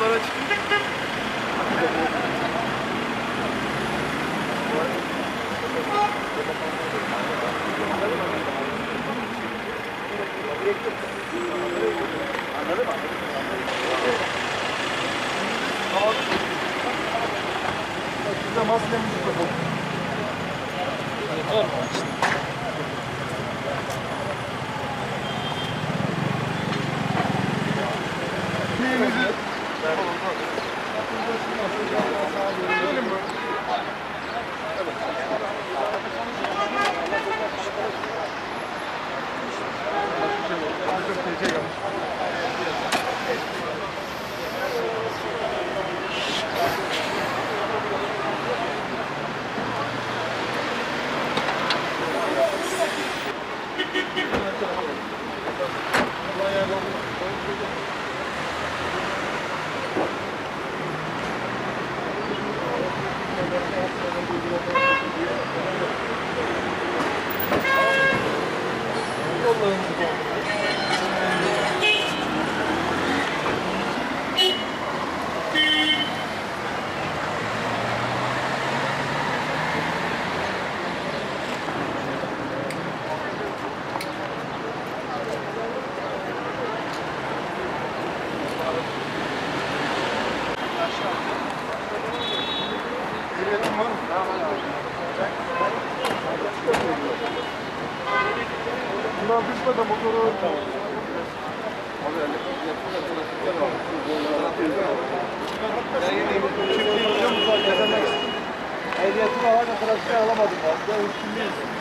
Işıklar açık. Anladın mı? Tamam. Şurada maskeyi tutalım. Tamam. balloons again. Bundan düşme de motoru Ehliyetimi alamadım, trafiğe alamadım. Ben üstündeyiz. Şimdi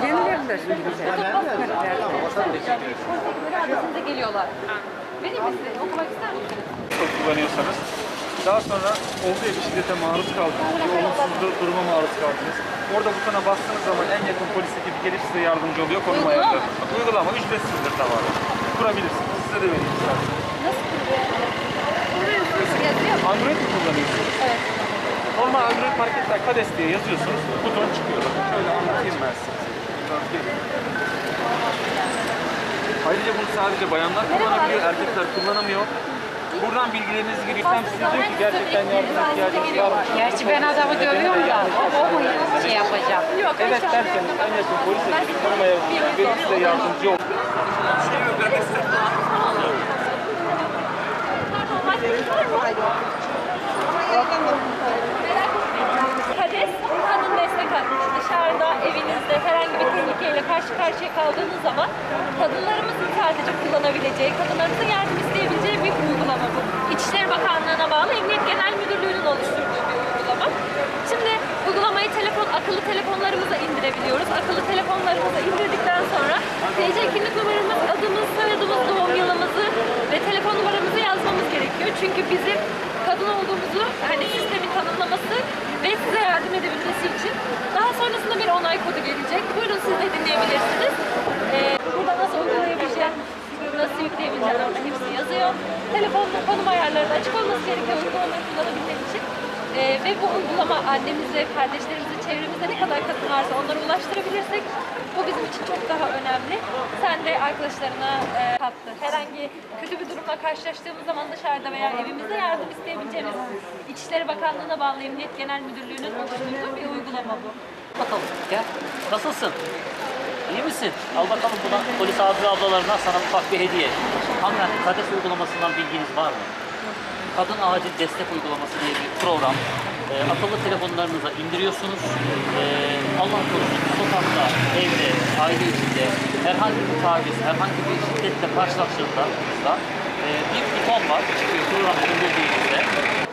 Kendileri de şimdi bize. Arkasında geliyorlar. Benim mesleğim okumak ister misiniz? çok kullanıyorsanız daha sonra oldu ya bir şiddete maruz kaldınız, bir olumsuz dur- duruma maruz kaldınız. Orada butona bastığınız zaman en yakın polis ekibi gelip size yardımcı oluyor konum ayarları. Uygulama ücretsizdir tamamen. Kurabilirsiniz. Size de vereyim isterseniz. Nasıl kuruyorsunuz? Yazıyor mu? Android mi kullanıyorsunuz? Evet. Normal Android marketler Kades diye yazıyorsunuz. Buton çıkıyor. Şöyle anlatayım ben size. Biraz gelin. Ayrıca bunu sadece bayanlar kullanabiliyor, erkekler kullanamıyor. Buradan bilgilerinizi size diyor ki gerçekten yardım ihtiyacınız var? Gerçi ben adamı dövüyorum da o mu şey yapacak? Yok. Evet derseniz en yakın polis ekibi konum ayarını verip size yardımcı olur. Kades, kadın destek hattı. Dışarıda, evinizde herhangi bir tehlikeyle karşı karşıya kaldığınız zaman kadınlarımızın sadece kullanabileceği, kadınlarımızın yardım isteyebileceği bir uygulama bu. İçişleri Bakanlığı'na bağlı Emniyet Genel Müdürlüğü'nün oluşturduğu bir uygulama. Şimdi uygulamayı telefon, akıllı telefonlarımıza indirebiliyoruz. Akıllı telefonlarımıza indirdikten sonra TC kimlik numaramız, adımız, soyadımız, doğum yılımızı ve telefon numaramızı yazmamız gerekiyor. Çünkü bizim kadın olduğumuzu hani sistemin tanımlaması ve size yardım edebilmesi için daha kodu gelecek. Buyurun siz de dinleyebilirsiniz. Ee, burada nasıl uygulayabileceğim, nasıl yükleyebileceğim orada hepsi yazıyor. Telefonun konum ayarları açık olması gerekiyor uygulamayı kullanabilmek için. Ee, ve bu uygulama annemize, kardeşlerimize, çevremizde ne kadar kadın varsa onlara ulaştırabilirsek bu bizim için çok daha önemli. Sen de arkadaşlarına e, kattı. Herhangi kötü bir durumla karşılaştığımız zaman dışarıda veya evimizde yardım isteyebileceğimiz İçişleri Bakanlığı'na bağlı Emniyet Genel Müdürlüğü'nün oluşturduğu bir uygulama bu. Bakalım gel. Nasılsın? İyi misin? Al bakalım buna polis abi ablalarına sana ufak bir hediye. Hanımefendi KADES uygulamasından bilginiz var mı? Kadın Acil Destek Uygulaması diye bir program. Ee, akıllı telefonlarınıza indiriyorsunuz. Ee, Allah korusun sokakta, evde, aile içinde herhangi bir taciz, herhangi bir şiddetle karşılaştığınızda e, bir buton var çıkıyor program indirdiğinizde.